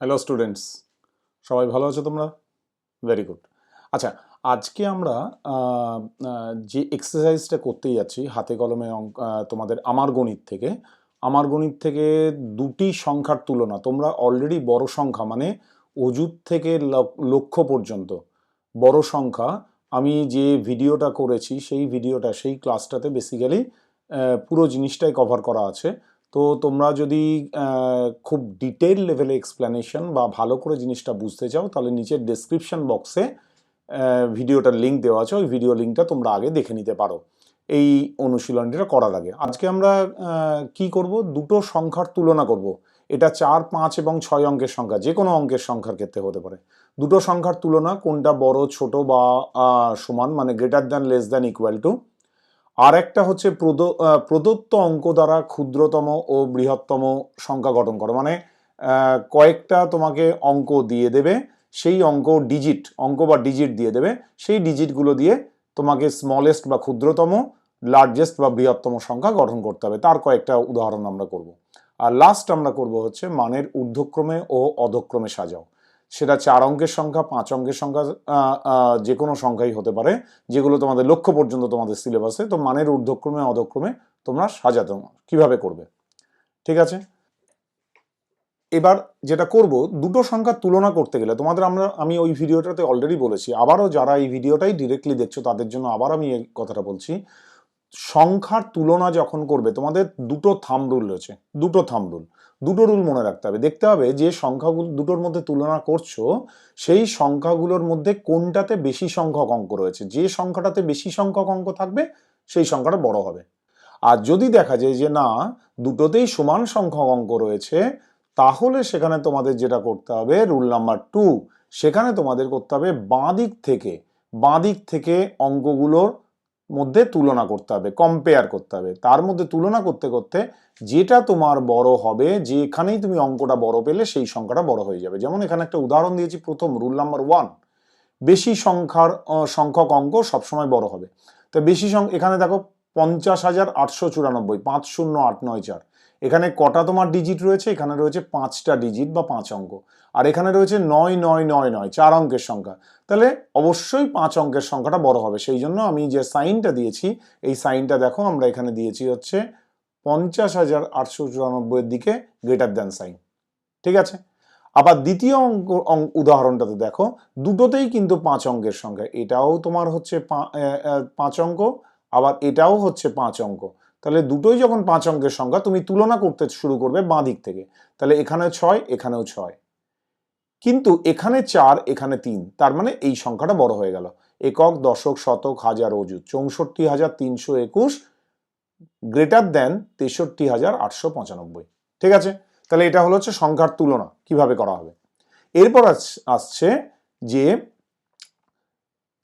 Hello students সবাই ভালো আছো তোমরা? ভেরি গুড আচ্ছা আজকে আমরা যে এক্সারসাইজটা করতে যাচ্ছি, হাতে কলমে তোমাদের আমার গণিত থেকে, আমার গণিত থেকে দুটি সংখ্যার তুলনা, তোমরা অলরেডি বড় সংখ্যা মানে অজুত থেকে লক- লক্ষ পর্যন্ত বড় সংখ্যা, আমি যে ভিডিওটা করেছি, সেই ভিডিওটা, সেই ক্লাসটাতে বেসিক্যালি পুরো জিনিসটাই কভার করা আছে। তো তোমরা যদি খুব ডিটেল লেভেলে এক্সপ্লেনেশন বা ভালো করে জিনিসটা বুঝতে চাও, তাহলে নিচের ডেসক্রিপশন বক্সে ভিডিওটার লিঙ্ক দেওয়া আছে। ওই ভিডিও লিঙ্কটা তোমরা আগে দেখে নিতে পারো। এই অনুশীলনটা করার আগে। আজকে আমরা কি করব? দুটো সংখ্যার তুলনা করব। এটা চার, পাঁচ এবং ছয় অঙ্কের সংখ্যা। যে কোনো অঙ্কের সংখ্যার ক্ষেত্রে হতে পারে। দুটো সংখ্যার তুলনা, কোনটা বড়, ছোট বা সমান মানে greater than less than equal to আর একটা হচ্ছে প্রদ- প্রদত্ত অঙ্ক দ্বারা ক্ষুদ্রতম ও বৃহত্তম সংখ্যা গঠন করো। মানে কয়েকটা তোমাকে অঙ্ক দিয়ে দেবে, সেই অঙ্ক ডিজিট অঙ্ক বা ডিজিট দিয়ে দেবে, সেই ডিজিটগুলো দিয়ে তোমাকে স্মলেস্ট বা ক্ষুদ্রতম লার্জেস্ট বা বৃহত্তম সংখ্যা গঠন করতে হবে। তার কয়েকটা উদাহরণ আমরা করব। আর লাস্ট আমরা করব হচ্ছে মানের ঊর্ধ্বক্রমে ও অধক্রমে সাজাও। সেটা চার অঙ্কের সংখ্যা, পাঁচ অঙ্কের সংখ্যা যে কোনো সংখ্যাই হতে পারে, যেগুলো তোমাদের লক্ষ্য পর্যন্ত তোমাদের সিলেবাসে, তো মানের ঊর্ধ্বক্রমে, অধক্রমে তোমরা সাজাতে কীভাবে করবে? ঠিক আছে? এবার যেটা করব, দুটো সংখ্যার তুলনা করতে গেলে, তোমাদের আমরা, আমি ওই ভিডিওটাতে অলরেডি বলেছি, আবারও যারা এই ভিডিওটাই ডিরেক্টলি দেখছ, তাদের জন্য আবার আমি এই কথাটা বলছি, সংখ্যার তুলনা যখন করবে, তোমাদের দুটো থাম রুল রয়েছে, দুটো থাম রুল দুটো রুল মনে রাখতে হবে। দেখতে হবে যে সংখ্যাগুলো দুটোর মধ্যে তুলনা করছ, সেই সংখ্যাগুলোর মধ্যে কোনটাতে বেশি সংখ্যক অঙ্ক রয়েছে? যে সংখ্যাটাতে বেশি সংখ্যক অঙ্ক থাকবে, সেই সংখ্যাটা বড় হবে। আর যদি দেখা যায় যে না, দুটোতেই সমান সংখ্যক অঙ্ক রয়েছে, তাহলে সেখানে তোমাদের যেটা করতে হবে রুল নাম্বার টু সেখানে তোমাদের করতে হবে বাঁ দিক থেকে, বাঁ দিক থেকে অঙ্কগুলোর মধ্যে তুলনা করতে হবে কম্পেয়ার করতে হবে। তার মধ্যে তুলনা করতে করতে যেটা তোমার বড় হবে, যেখানেই তুমি অঙ্কটা বড় পেলে সেই সংখ্যাটা বড় হয়ে যাবে। যেমন এখানে একটা উদাহরণ দিয়েছি, প্রথম রুল নাম্বার ওয়ান বেশি সংখ্যার সংখ্যক অঙ্ক সবসময় বড় হবে। তো বেশি সং, এখানে দেখো পঞ্চাশ হাজার আটশো চুরানব্বই, পাঁচ শূন্য আট নয় চার। এখানে কটা তোমার ডিজিট রয়েছে? এখানে রয়েছে পাঁচটা ডিজিট বা পাঁচ অঙ্ক। আর এখানে রয়েছে নয় নয় নয় নয়, চার অঙ্কের সংখ্যা। তাহলে অবশ্যই পাঁচ অঙ্কের সংখ্যাটা বড় হবে। সেই জন্য আমি যে সাইনটা দিয়েছি, এই সাইনটা দেখো, আমরা এখানে দিয়েছি হচ্ছে পঞ্চাশ হাজার আটশো চুরানব্বইয়ের দিকে গ্রেটার দ্যান সাইন ঠিক আছে? আবার দ্বিতীয় অঙ্ক উদাহরণটাতে দেখো, দুটোতেই কিন্তু পাঁচ অঙ্কের সংখ্যা। এটাও তোমার হচ্ছে পাঁচ অঙ্ক আবার এটাও হচ্ছে পাঁচ অঙ্ক। তাহলে দুটোই যখন পাঁচ অঙ্কের সংখ্যা, তুমি তুলনা করতে শুরু করবে বাঁ দিক থেকে। তাহলে এখানে ছয়, এখানেও ছয়। কিন্তু এখানে চার, এখানে তিন, তার মানে এই সংখ্যাটা বড় হয়ে গেল। একক, দশক, শতক, হাজার অজুত চৌষট্টি হাজার তিনশো একুশ, গ্রেটার দেন তেষট্টি হাজার আটশো পঁচানব্বই। ঠিক আছে? তাহলে এটা হলো হচ্ছে সংখ্যার তুলনা, কীভাবে করা হবে? এরপর আসছে যে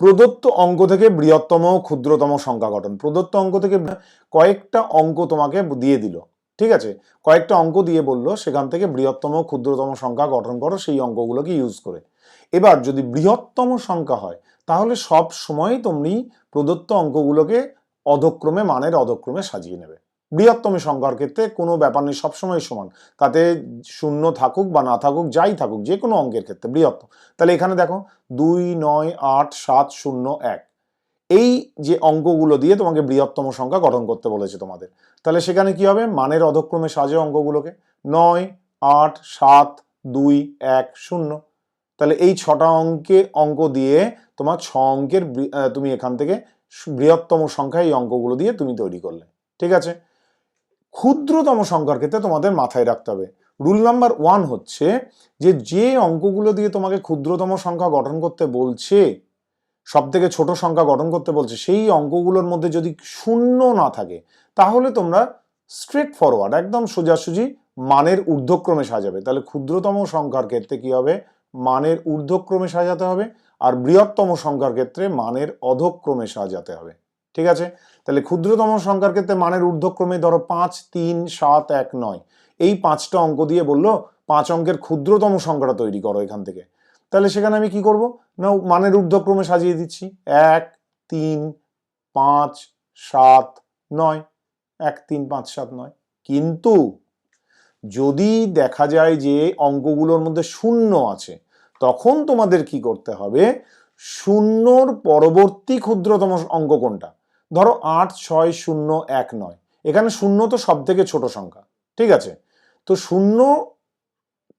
প্রদত্ত অঙ্ক থেকে বৃহত্তম ক্ষুদ্রতম সংখ্যা গঠন। প্রদত্ত অঙ্ক থেকে কয়েকটা অঙ্ক তোমাকে দিয়ে দিল। ঠিক আছে? কয়েকটা অঙ্ক দিয়ে বলল, সেখান থেকে বৃহত্তম ক্ষুদ্রতম সংখ্যা গঠন করো, সেই অঙ্কগুলোকে ইউজ করে। এবার যদি বৃহত্তম সংখ্যা হয়, তাহলে সব সময় তুমি প্রদত্ত অঙ্কগুলোকে অধক্রমে, মানের অধক্রমে সাজিয়ে নেবে। বৃহত্তম সংখ্যার ক্ষেত্রে কোনো ব্যাপার নেই, সবসময় সমান। তাতে শূন্য থাকুক বা না থাকুক, যাই থাকুক, যে কোনো অঙ্কের ক্ষেত্রে, বৃহত্তম। তাহলে এখানে দেখো, দুই, নয়, আট, সাত, শূন্য, এক। এই যে অঙ্কগুলো দিয়ে তোমাকে বৃহত্তম সংখ্যা গঠন করতে বলেছে তোমাদের। তাহলে সেখানে কি হবে? মানের অধক্রমে সাজে অঙ্কগুলোকে। নয়, আট, সাত, দুই, এক, শূন্য। তাহলে এই ছটা অঙ্কে, অঙ্ক দিয়ে তোমার ছ অঙ্কের তুমি এখান থেকে বৃহত্তম সংখ্যা এই অঙ্কগুলো দিয়ে তুমি তৈরি করলে। ঠিক আছে? ক্ষুদ্রতম সংখ্যার ক্ষেত্রে তোমাদের মাথায় রাখতে হবে। রুল নাম্বার ওয়ান হচ্ছে যে যে অঙ্কগুলো দিয়ে তোমাকে ক্ষুদ্রতম সংখ্যা গঠন করতে বলছে সব থেকে ছোট সংখ্যা গঠন করতে বলছে, সেই অঙ্কগুলোর মধ্যে যদি শূন্য না থাকে, তাহলে তোমরা স্ট্রেট ফরওয়ার্ড একদম সোজাসুজি মানের ঊর্ধ্বক্রমে সাজাবে। তাহলে ক্ষুদ্রতম সংখ্যার ক্ষেত্রে কি হবে? মানের ঊর্ধ্বক্রমে সাজাতে হবে, আর বৃহত্তম সংখ্যার ক্ষেত্রে মানের অধক্রমে সাজাতে হবে। ঠিক আছে? তাহলে ক্ষুদ্রতম সংখ্যার ক্ষেত্রে মানের ঊর্ধ্বক্রমে ধরো পাঁচ, তিন, সাত, এক, নয়। এই পাঁচটা অঙ্ক দিয়ে বলল পাঁচ অঙ্কের ক্ষুদ্রতম সংখ্যাটা তৈরি করো এখান থেকে। তাহলে সেখানে আমি কি করব? না মানের ঊর্ধ্বক্রমে সাজিয়ে দিচ্ছি। এক, তিন, পাঁচ, সাত, নয়। এক, তিন, পাঁচ, সাত, নয়। কিন্তু যদি দেখা যায় যে অঙ্কগুলোর মধ্যে শূন্য আছে, তখন তোমাদের কি করতে হবে? শূন্যর পরবর্তী ক্ষুদ্রতম অঙ্ক কোনটা? ধরো আট, ছয়, শূন্য, এক, নয়। এখানে শূন্য তো সব থেকে ছোট সংখ্যা, ঠিক আছে? তো শূন্য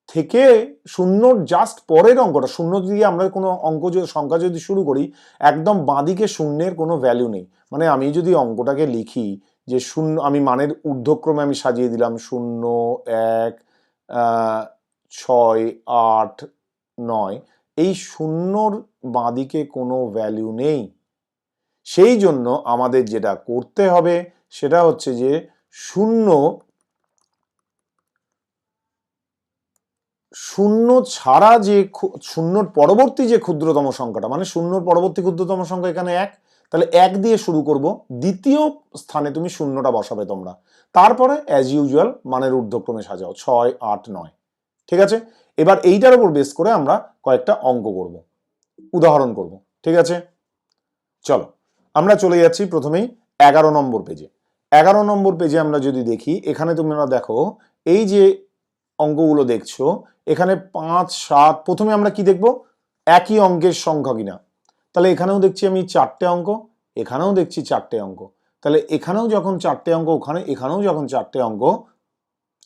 থেকে শূন্যর জাস্ট পরের অঙ্কটা, শূন্য দিয়ে আমরা কোনো অঙ্ক সংখ্যা যদি শুরু করি, একদম বাঁদিকে শূন্যের কোনো ভ্যালু নেই। মানে আমি যদি অঙ্কটাকে লিখি যে শূন্য, আমি মানের ঊর্ধ্বক্রমে আমি সাজিয়ে দিলাম, শূন্য, এক ছয়, আট, নয়, এই শূন্যর বাঁদিকে কোনো ভ্যালু নেই। সেই জন্য আমাদের যেটা করতে হবে সেটা হচ্ছে যে শূন্য শূন্য ছাড়া যে শূন্যর পরবর্তী যে ক্ষুদ্রতম সংখ্যাটা মানে শূন্যর পরবর্তী ক্ষুদ্রতম সংখ্যা এখানে এক, তাহলে এক দিয়ে শুরু করব। দ্বিতীয় স্থানে তুমি শূন্যটা বসাবে তোমরা। তারপরে অ্যাজ ইউজুয়াল মানের ঊর্ধ্বক্রমে সাজাও, ছয়, আট, নয়। ঠিক আছে? এবার এইটার উপর বেস করে আমরা কয়েকটা অঙ্ক করব। উদাহরণ করব। ঠিক আছে? চলো। আমরা চলে যাচ্ছি প্রথমেই এগারো নম্বর পেজে এগারো নম্বর পেজে আমরা যদি দেখি, এখানে তোমরা দেখো, এই যে অঙ্কগুলো দেখছ, এখানে পাঁচ, সাত, প্রথমে আমরা কি দেখব? একই অঙ্কের সংখ্যা কিনা। তাহলে এখানেও দেখছি আমি চারটে অঙ্ক, এখানেও দেখছি চারটে অঙ্ক। তাহলে এখানেও যখন চারটে অঙ্ক, ওখানে, এখানেও যখন চারটে অঙ্ক,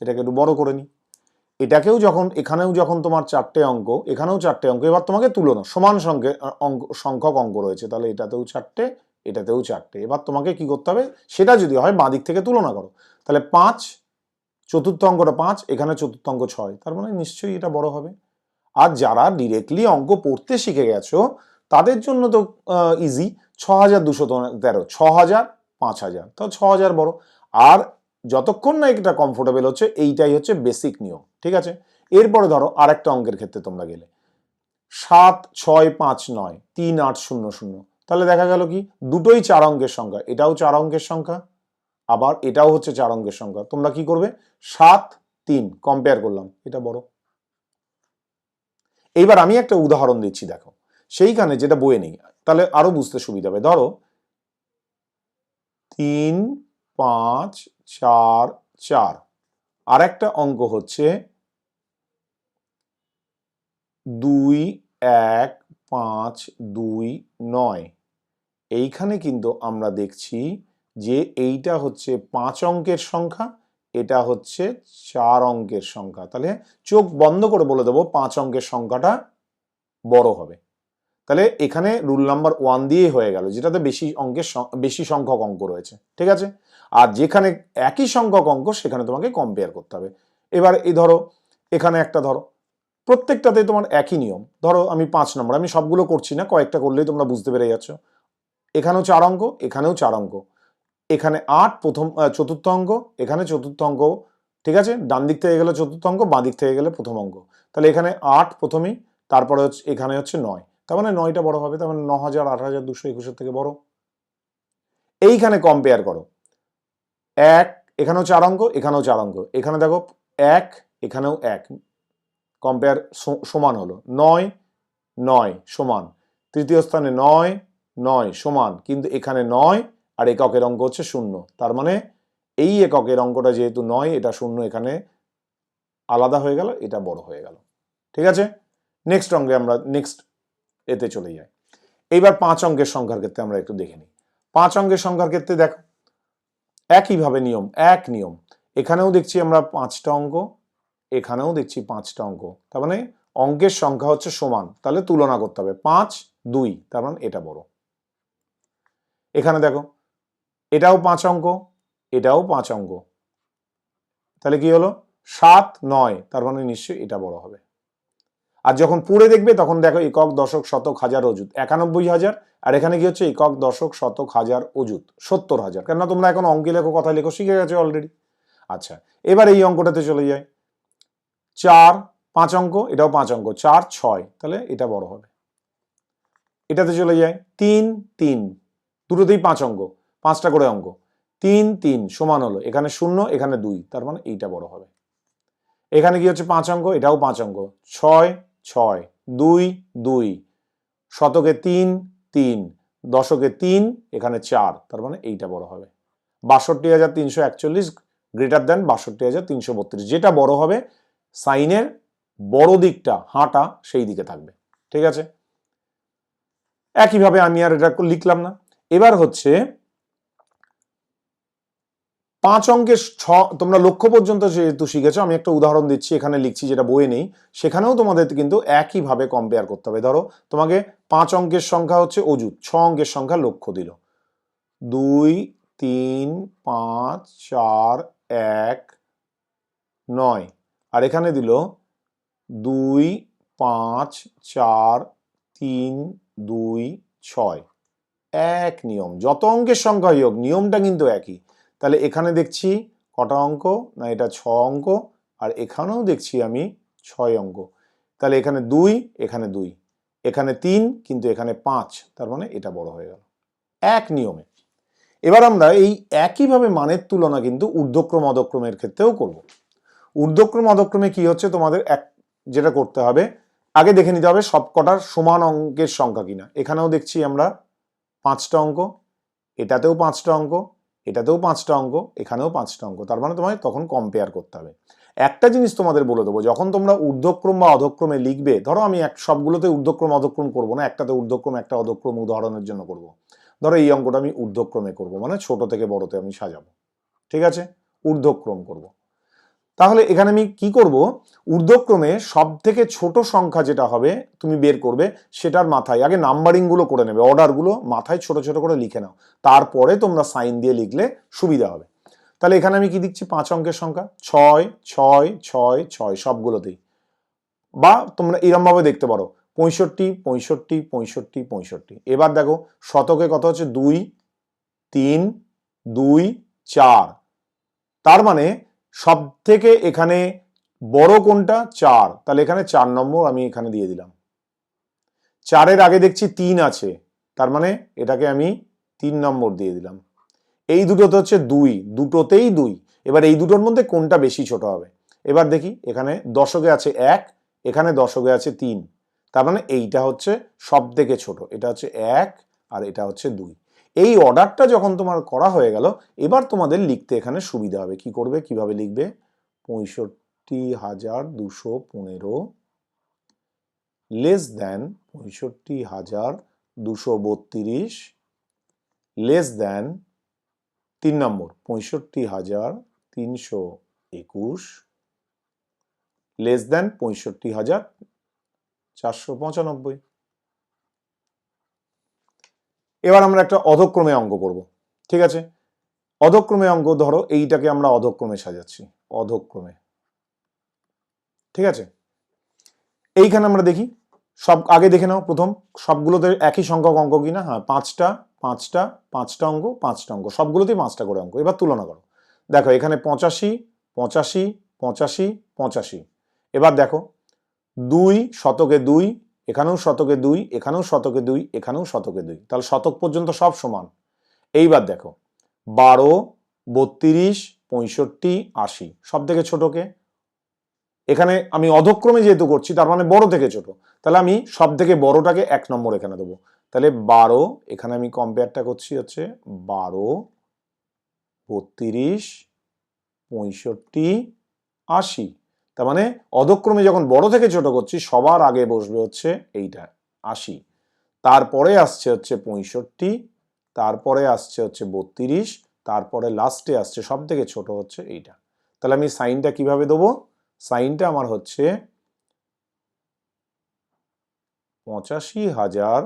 এটাকে একটু বড় করে নিই এটাকেও যখন, এখানেও যখন তোমার চারটে অঙ্ক, এখানেও চারটে অঙ্ক, এবার তোমাকে তুলনা সমান সংখ্যে অঙ্ক, সংখ্যক অঙ্ক রয়েছে, তাহলে এটাতেও চারটে এটাতেও চারটে। এবার তোমাকে কি করতে হবে? সেটা যদি হয় বাঁ দিক থেকে তুলনা করো। তাহলে পাঁচ, চতুর্থ অঙ্কটা পাঁচ, এখানে চতুর্থ অঙ্ক ছয়। তার মানে নিশ্চয়ই এটা বড় হবে। আর যারা ডিরেক্টলি অঙ্ক পড়তে শিখে গেছো, তাদের জন্য তো ইজি ছ হাজার দুশো তেরো ছ হাজার পাঁচ হাজার তো ছ হাজার বড়। আর যতক্ষণ না এটা কমফোর্টেবল হচ্ছে, এইটাই হচ্ছে বেসিক নিয়ম। ঠিক আছে? এরপরে ধরো, আরেকটা অঙ্কের ক্ষেত্রে তোমরা গেলে। সাত, ছয়, পাঁচ, নয়, তিন, আট, শূন্য শূন্য। তাহলে দেখা গেল কি? দুটোই চার অঙ্কের সংখ্যা। এটাও চার অঙ্কের সংখ্যা, আবার এটাও হচ্ছে চার অঙ্কের সংখ্যা। তোমরা কি করবে? সাত, তিন কম্পেয়ার করলাম। এটা বড়। এইবার আমি একটা উদাহরণ দিচ্ছি, দেখো। সেইখানে যেটা বয়ে নেই, তাহলে আরও বুঝতে সুবিধা হবে। ধরো, তিন, পাঁচ, চার চার। আর একটা অঙ্ক হচ্ছে দুই, এক, পাঁচ, দুই, নয়। এইখানে কিন্তু আমরা দেখছি যে এইটা হচ্ছে পাঁচ অঙ্কের সংখ্যা, এটা হচ্ছে চার অঙ্কের সংখ্যা। তাহলে চোখ বন্ধ করে বলে দেবো পাঁচ অঙ্কের সংখ্যাটা বড় হবে। তাহলে এখানে রুল নাম্বার ওয়ান দিয়েই হয়ে গেল, যেটাতে বেশি অঙ্কের বেশি সংখ্যক অঙ্ক রয়েছে, ঠিক আছে? আর যেখানে একই সংখ্যক অঙ্ক, সেখানে তোমাকে কম্পেয়ার করতে হবে। এবার এই ধরো, এখানে একটা ধরো প্রত্যেকটাতে তোমার একই নিয়ম। ধরো আমি পাঁচ নম্বর, আমি সবগুলো করছি না, কয়েকটা করলেই তোমরা বুঝতে পেরে যাচ্ছ। এখানেও চার অঙ্ক, এখানেও চার অঙ্ক। এখানে আট, প্রথম চতুর্থ অঙ্ক, এখানে চতুর্থ অঙ্ক, ঠিক আছে? ডান দিক থেকে গেলে চতুর্থ অঙ্ক, বাঁ দিক থেকে গেলে প্রথম অঙ্ক। তাহলে এখানে আট প্রথমেই, তারপরে হচ্ছে, এখানে হচ্ছে নয়। তার মানে নয়টা বড় হবে, তার মানে ন হাজার আট হাজার দুশো একুশের থেকে বড়। এইখানে কম্পেয়ার করো। এক, এখানেও চার অঙ্ক, এখানেও চার অঙ্ক। এখানে দেখো, এক, এখানেও এক। কম্পেয়ার সমান হলো। নয় নয় সমান। তৃতীয় স্থানে নয় নয়, সমান। কিন্তু এখানে নয় আর এককের অঙ্ক হচ্ছে শূন্য। তার মানে এই এককের অঙ্কটা যেহেতু নয়, এটা শূন্য এখানে আলাদা হয়ে গেল, এটা বড় হয়ে গেল। ঠিক আছে? নেক্সট অঙ্কে আমরা নেক্সট এতে চলে যাই। এইবার পাঁচ অঙ্কের সংখ্যার ক্ষেত্রে আমরা একটু দেখে নিই। পাঁচ অঙ্কের সংখ্যার ক্ষেত্রে দেখো, একইভাবে নিয়ম, এক নিয়ম। এখানেও দেখছি আমরা পাঁচটা অঙ্ক, এখানেও দেখছি পাঁচটা অঙ্ক। তার মানে অঙ্কের সংখ্যা হচ্ছে সমান। তাহলে তুলনা করতে হবে। পাঁচ, দুই, তার মানে এটা বড়। এখানে দেখো, এটাও পাঁচ অঙ্ক, এটাও পাঁচ অঙ্ক। তাহলে কি হলো? সাত, নয়, তার মানে নিশ্চয়ই এটা বড় হবে। আর যখন পড়ে দেখবে, তখন দেখো একক, দশক, শতক, হাজার, অযুত। একানব্বই হাজার, আর এখানে কি হচ্ছে? একক, দশক, শতক, হাজার, অযুত। সত্তর হাজার। কেননা তোমরা এখন অঙ্কে লেখো কথা লেখো, শিখে গেছো অলরেডি আচ্ছা এবার এই অঙ্কটাতে চলে যায় চার, পাঁচ অঙ্ক, এটাও পাঁচ অঙ্ক। চার, ছয়, তাহলে এটা বড় হবে। এটাতে চলে যায় তিন তিন। দুটোতেই পাঁচ অঙ্ক, পাঁচটা করে অঙ্ক। তিন তিন সমান হলো, এখানে শূন্য, এখানে দুই, তার মানে এইটা বড় হবে। এখানে কি হচ্ছে পাঁচ অঙ্ক? এটাও পাঁচ অঙ্ক। ছয় ছয়, দুই দুই, শতকে তিন তিন, দশকে তিন, এখানে চার, তার মানে এইটা বড় হবে। বাষট্টি হাজার তিনশো একচল্লিশ, গ্রেটার দেন বাষট্টি হাজার তিনশো বত্রিশ। যেটা বড় হবে, সাইনের বড় দিকটা, হাঁটা, সেই দিকে থাকবে। ঠিক আছে? একইভাবে আমি আর এটা লিখলাম না। এবার হচ্ছে পাঁচ অঙ্কের ছ, তোমরা লক্ষ্য পর্যন্ত যেহেতু শিখেছো, আমি একটা উদাহরণ দিচ্ছি, এখানে লিখছি যেটা বইয়ে নেই। সেখানেও তোমাদের কিন্তু একইভাবে কম্পেয়ার করতে হবে। ধরো, তোমাকে পাঁচ অঙ্কের সংখ্যা হচ্ছে অজুত ছ অঙ্কের সংখ্যা লক্ষ্য দিল। দুই, তিন, পাঁচ, চার, এক, নয়। আর এখানে দিল, দুই, পাঁচ, চার, তিন, দুই, ছয়। এক নিয়ম। যত অঙ্কের সংখ্যাই হোক, নিয়মটা কিন্তু একই। তাহলে এখানে দেখছি কটা অঙ্ক, না এটা ছ অঙ্ক, আর এখানেও দেখছি আমি ছয় অঙ্ক। তাহলে এখানে দুই এখানে দুই। এখানে তিন, কিন্তু এখানে পাঁচ। তার মানে এটা বড় হয়ে গেল। এক নিয়মে। এবার আমরা এই একইভাবে মানের তুলনা কিন্তু ঊর্ধ্বক্রম, অধক্রমের ক্ষেত্রেও করব। ঊর্ধ্বক্রম, অধক্রমে কি হচ্ছে? তোমাদের এক, যেটা করতে হবে, আগে দেখে নিতে হবে সব কটার সমান অঙ্কের সংখ্যা কিনা। এখানেও দেখছি আমরা পাঁচটা অঙ্ক, এটাতেও পাঁচটা অঙ্ক, এটাতেও পাঁচটা অঙ্ক, এখানেও পাঁচটা অঙ্ক তার মানে তোমায় তখন কম্পেয়ার করতে হবে একটা জিনিস তোমাদের বলে দেবো, যখন তোমরা ঊর্ধ্বক্রম বা অধক্রমে লিখবে, ধরো আমি এক, সবগুলোতে ঊর্ধ্বক্রম, অধক্রম করব না, একটাতে ঊর্ধ্বক্রম, একটা অধক্রম উদাহরণের জন্য করব। ধরো এই অঙ্কটা আমি ঊর্ধ্বক্রমে করব মানে ছোট থেকে বড়তে আমি সাজাবো ঠিক আছে ঊর্ধ্বক্রম করব। তাহলে এখানে আমি কি করব? ঊর্ধ্বক্রমে সব থেকে ছোট সংখ্যা যেটা হবে, তুমি বের করবে, সেটার মাথায়, আগে নাম্বারিংগুলো করে নেবে অর্ডারগুলো মাথায় ছোট ছোট করে লিখে নাও। তারপরে তোমরা সাইন দিয়ে লিখলে সুবিধা হবে। তাহলে এখানে আমি কি দিচ্ছি? পাঁচ অঙ্কের সংখ্যা। ছয় ছয় ছয় ছয়, সবগুলোতেই। বা তোমরা এরমভাবে দেখতে পারো। পঁয়ষট্টি পঁয়ষট্টি পঁয়ষট্টি পঁয়ষট্টি। এবার দেখো, শতকে কত হচ্ছে? দুই, তিন, দুই, চার। তার মানে সব থেকে এখানে বড় কোনটা? চার। তাহলে এখানে চার নম্বর আমি এখানে দিয়ে দিলাম। চারের আগে দেখছি তিন আছে। তার মানে এটাকে আমি তিন নম্বর দিয়ে দিলাম। এই দুটোতে হচ্ছে দুই। দুটোতেই দুই। এবার এই দুটোর মধ্যে কোনটা বেশি ছোট হবে? এবার দেখি, এখানে দশকে আছে এক, এখানে দশকে আছে তিন। তার মানে এইটা হচ্ছে সব থেকে ছোট। এটা হচ্ছে এক আর এটা হচ্ছে দুই। এই অর্ডারটা যখন তোমার করা হয়ে গেল, এবার তোমাদের লিখতে এখানে সুবিধা হবে। কি করবে? কীভাবে লিখবে? পঁয়ষট্টি হাজার দুশো পনেরো লেস দেন পঁয়ষট্টি হাজার দুশো বত্রিশ লেস দেন তিন নম্বর, পঁয়ষট্টি হাজার তিনশো একুশ লেস দেন পঁয়ষট্টি হাজার চারশো পঁচানব্বই। এবার আমরা একটা অধক্রমে অঙ্ক করব, ঠিক আছে? অধক্রমে অঙ্ক, ধরো এইটাকে আমরা অধক্রমে সাজাচ্ছি, অধক্রমে, ঠিক আছে? এইখানে আমরা দেখি, সব, আগে দেখে নাও, প্রথম, সবগুলোতে একই সংখ্যক অঙ্ক কিনা হ্যাঁ পাঁচটা পাঁচটা পাঁচটা অঙ্ক পাঁচটা অঙ্ক, সবগুলোতেই পাঁচটা করে অঙ্ক, এবার তুলনা করো। দেখো, এখানে পঁচাশি পঁচাশি পঁচাশি পঁচাশি, এবার দেখো, দুই শতকে দুই এখানেও শতকে দুই, এখানেও শতকে দুই, এখানেও শতকে দুই। তাহলে শতক পর্যন্ত সব সমান। এইবার দেখো, বারো, বত্রিশ, পঁয়ষট্টি, আশি। সব থেকে ছোটকে। এখানে আমি অধক্রমে যেহেতু করছি, তার মানে বড় থেকে ছোট। তাহলে আমি সব থেকে বড়টাকে এক নম্বর এখানে দেবো। তাহলে বারো, এখানে আমি কম্পেয়ারটা করছি হচ্ছে বারো, বত্রিশ, পঁয়ষট্টি, আশি। তার মানে অধক্রমে যখন বড় থেকে ছোট করছি, সবার আগে বসবে হচ্ছে এইটা, আশি। তারপরে আসছে হচ্ছে পঁয়ষট্টি, তারপরে আসছে হচ্ছে বত্রিশ, তারপরে লাস্টে আসছে সব থেকে ছোট হচ্ছে এইটা। তাহলে আমি সাইনটা কীভাবে দেবো? সাইনটা আমার হচ্ছে পঁচাশি হাজার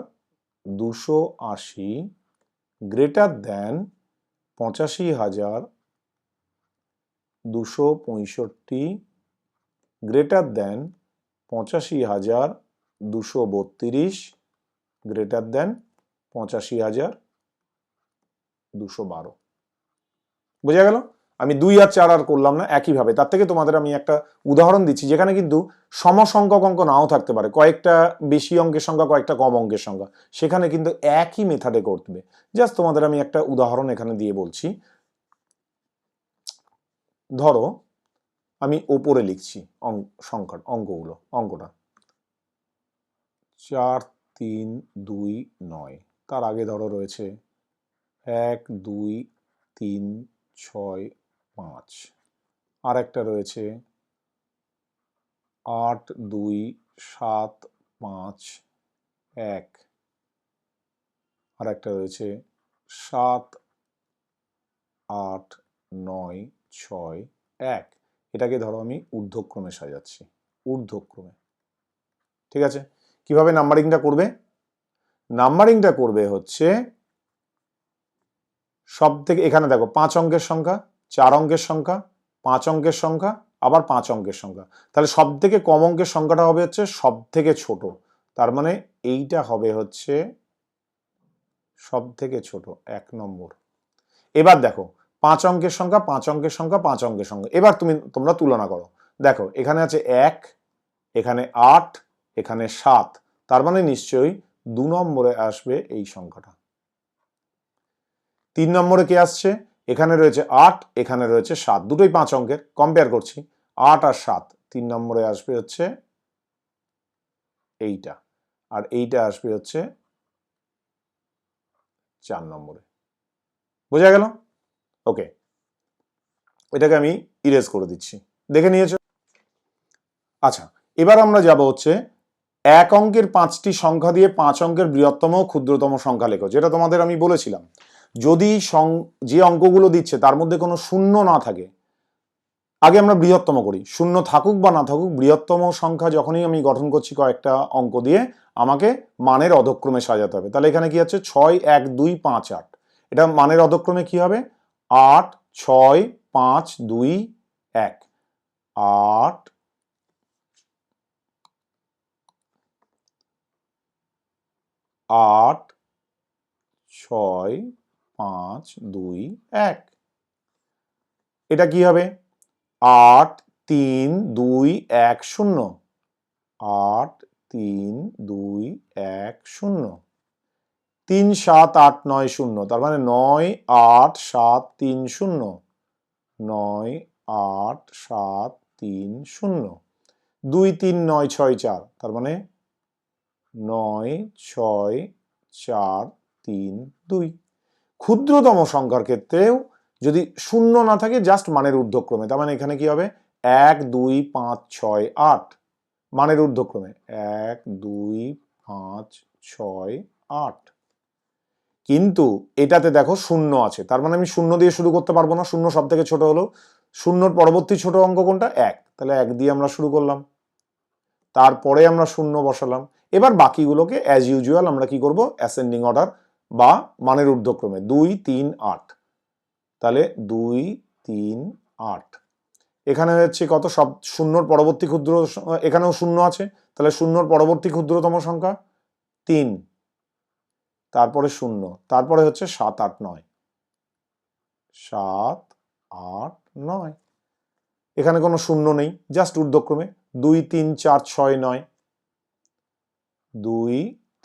দুশো আশি গ্রেটার দেন পঁচাশি হাজার দুশো পঁয়ষট্টি গ্রেটার দেন পঁচাশি হাজার দুশো বত্রিশ গ্রেটার দেন পঁচাশি হাজার দুশো বারো। বোঝা গেল? আমি দুই আর চার আর করলাম না, একইভাবে। তার থেকে তোমাদের আমি একটা উদাহরণ দিচ্ছি, যেখানে কিন্তু সমসংখ্যক অঙ্ক নাও থাকতে পারে। কয়েকটা বেশি অঙ্কের সংখ্যা, কয়েকটা কম অঙ্কের সংখ্যা। সেখানে কিন্তু একই মেথাডে করবে জাস্ট তোমাদের আমি একটা উদাহরণ এখানে দিয়ে বলছি। ধরো আমি ওপরে লিখছি সংখ্যা অঙ্কগুলো, অঙ্কটা। চার, তিন, দুই, নয়। তার আগে ধরো রয়েছে এক, দুই, তিন, ছয়, পাঁচ। আর একটা রয়েছে আট, দুই, সাত, পাঁচ, এক। আর একটা রয়েছে সাত, আট, নয়, ছয়, এক। এটাকে ধরো আমি ঊর্ধ্বক্রমে সাজাচ্ছি। ঊর্ধ্বক্রমে। ঠিক আছে? কীভাবে নাম্বারিংটা করবে? নাম্বারিংটা করবে হচ্ছে সব থেকে এখানে দেখো পাঁচ অঙ্কের সংখ্যা, চার অঙ্কের সংখ্যা, পাঁচ অঙ্কের সংখ্যা, আবার পাঁচ অঙ্কের সংখ্যা। তাহলে সব থেকে কম অঙ্কের সংখ্যাটা হবে হচ্ছে সব থেকে ছোট। তার মানে এইটা হবে হচ্ছে সব থেকে ছোট, এক নম্বর। এবার দেখো পাঁচ অঙ্কের সংখ্যা, পাঁচ অঙ্কের সংখ্যা, পাঁচ অঙ্কের সংখ্যা। এবার তুমি, তোমরা তুলনা করো। দেখো, এখানে আছে এক, এখানে আট, এখানে সাত। তার মানে নিশ্চয়ই দু নম্বরে আসবে এই সংখ্যাটা। তিন নম্বরে কে আসছে? এখানে রয়েছে আট, এখানে রয়েছে সাত। দুটোই পাঁচ অঙ্কের কম্পেয়ার করছি। আট আর সাত, তিন নম্বরে আসবে হচ্ছে এইটা। আর এইটা আসবে হচ্ছে চার নম্বরে। বোঝা গেল? ওকে এটাকে আমি ইরেজ করে দিচ্ছি। দেখে নিয়েছো? আচ্ছা এবার আমরা যাব হচ্ছে এক অঙ্কের পাঁচটি সংখ্যা দিয়ে পাঁচ অঙ্কের বৃহত্তম ক্ষুদ্রতম সংখ্যা লেখো, যেটা তোমাদের আমি বলেছিলাম। যদি যে অঙ্কগুলো দিচ্ছে তার মধ্যে কোনো শূন্য না থাকে, আগে আমরা বৃহত্তম করি। শূন্য থাকুক বা না থাকুক, বৃহত্তম সংখ্যা যখনই আমি গঠন করছি কয়েকটা অঙ্ক দিয়ে, আমাকে মানের অধক্রমে সাজাতে হবে। তাহলে এখানে কি আছে? ছয়, এক, দুই, পাঁচ, আট। এটা মানের অধক্রমে কি হবে? আট ছয় পাঁচ দুই এক। আট আট ছয় পাঁচ দুই এক। এটা কি হবে? আট তিন দুই এক শূন্য। আট তিন দুই এক শূন্য। তিন সাত আট নয় শূন্য, তার মানে নয় আট সাত তিন শূন্য, নয় আট সাত তিন শূন্য, দুই তিন নয় ছয় চার, তার মানে নয় ছয় চার তিন দুই। ক্ষুদ্রতম সংখ্যার ক্ষেত্রেও যদি শূন্য না থাকে জাস্ট মানের ঊর্ধ্বক্রমে, তার মানে এখানে কি হবে? এক, দুই, পাঁচ, ছয়, আট, মানের ঊর্ধ্বক্রমে, এক, দুই, পাঁচ, ছয়, আট। কিন্তু এটাতে দেখো শূন্য আছে। তার মানে আমি শূন্য দিয়ে শুরু করতে পারব না। শূন্য সব থেকে ছোট হলো। শূন্যর পরবর্তী ছোট অঙ্ক কোনটা? এক। তাহলে এক দিয়ে আমরা শুরু করলাম। তারপরে আমরা শূন্য বসালাম। এবার বাকিগুলোকে অ্যাজ ইউজুয়াল আমরা কি করব? অ্যাসেন্ডিং অর্ডার বা মানের ঊর্ধ্বক্রমে। দুই, তিন, আট। তাহলে দুই, তিন, আট। এখানে হচ্ছে কত? সব শূন্যর পরবর্তী ক্ষুদ্র, এখানেও শূন্য আছে। তাহলে শূন্যর পরবর্তী ক্ষুদ্রতম সংখ্যা তিন। তারপরে শূন্য, তারপরে হচ্ছে সাত, আট, নয়। সাত, আট, নয়। এখানে কোনো শূন্য নেই, জাস্ট ঊর্ধ্বক্রমে। দুই, তিন, চার, ছয়, নয়। দুই,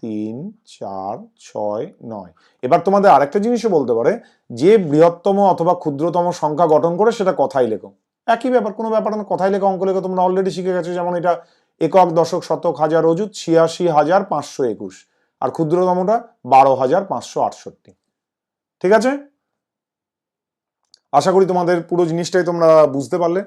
তিন, চার, ছয়, নয়। এবার তোমাদের আরেকটা জিনিসও বলতে পারে, যে বৃহত্তম অথবা ক্ষুদ্রতম সংখ্যা গঠন করে সেটা কথাই লেখো। একই ব্যাপার, কোনো ব্যাপার না, কথাই লেখো, অঙ্ক লেখো, তোমরা অলরেডি শিখে গেছো, যেমন এটা একক, দশক, শতক, হাজার, অযুত, ছিয়াশি হাজার, পাঁচশো একুশ। আর ক্ষুদ্রতমটা বারো হাজার পাঁচশো আটষট্টি। ঠিক আছে? আশা করি তোমাদের পুরো জিনিসটাই তোমরা বুঝতে পারলে।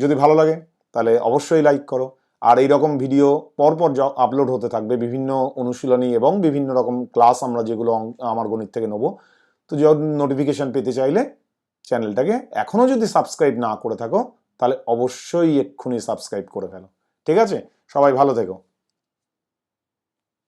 যদি ভালো লাগে, তাহলে অবশ্যই লাইক করো। আর এই রকম ভিডিও পরপর আপলোড হতে থাকবে, বিভিন্ন অনুশীলনী এবং বিভিন্ন রকম ক্লাস আমরা যেগুলো আমার গণিত থেকে নেব, তো নোটিফিকেশন পেতে চাইলে চ্যানেলটাকে এখনও যদি সাবস্ক্রাইব না করে থাকো, তাহলে অবশ্যই এক্ষুনি সাবস্ক্রাইব করে ফেলো। ঠিক আছে? সবাই ভালো থেকো।